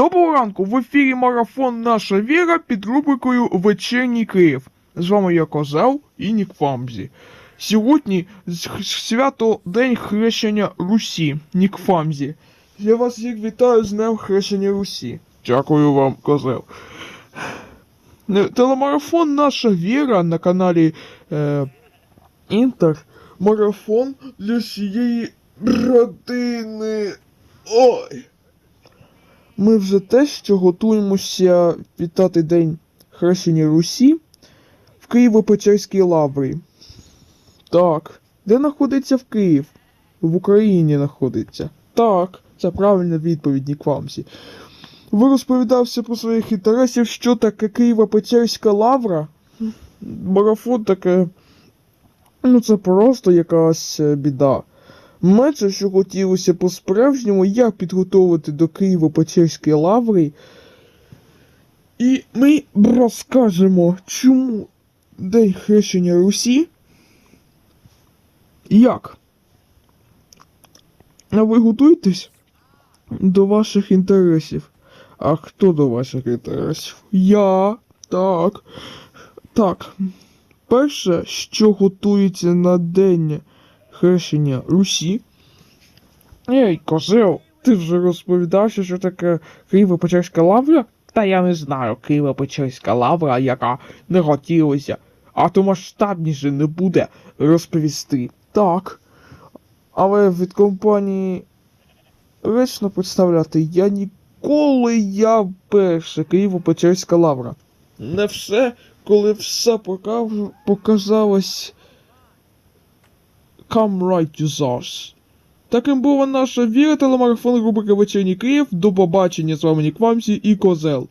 Доброго ранку! В ефірі марафон Наша Віра під рубрикою Вечірній Київ. З вами я Козел і Нік Фамзі. Сьогодні свято День Хрещення Русі. Нік Фамзі. Я вас всіх вітаю з Днем Хрещення Русі. Дякую вам, Козел. Телемарафон Наша Віра на каналі е, Інтер. Марафон для всієї родини. Ой. Ми вже те, що готуємося вітати День Хрещення Русі в Києво-Печерській лаврі. Так. Де знаходиться в Київ? В Україні знаходиться. Так, це правильна відповідь Ніквамсі. Ви розповідався про своїх інтересів, що таке Києво-Печерська лавра? Марафон таке. Ну, це просто якась е, біда. Менше, що хотілося по-справжньому, як підготовити до Києво-Печерської лаври. І ми розкажемо, чому День Хрещення Русі. Як? А ви готуєтесь до ваших інтересів? А хто до ваших інтересів? Я. Так. Так. Перше, що готується на День хрещення Русі. Ей, козел, ти вже розповідав, що таке Києво-Печерська лавра? Та я не знаю Києво-Печерська лавра, яка не хотілося, а то масштабніше не буде розповісти. Так. Але від компанії речно представляти я ніколи я перше Києво-Печерська лавра. Не все, коли все покав... показалось Come right to us. Таким була наша віра телемарафон рубрики Вечірній Київ. До побачення з вами Ніквамсі і Козел.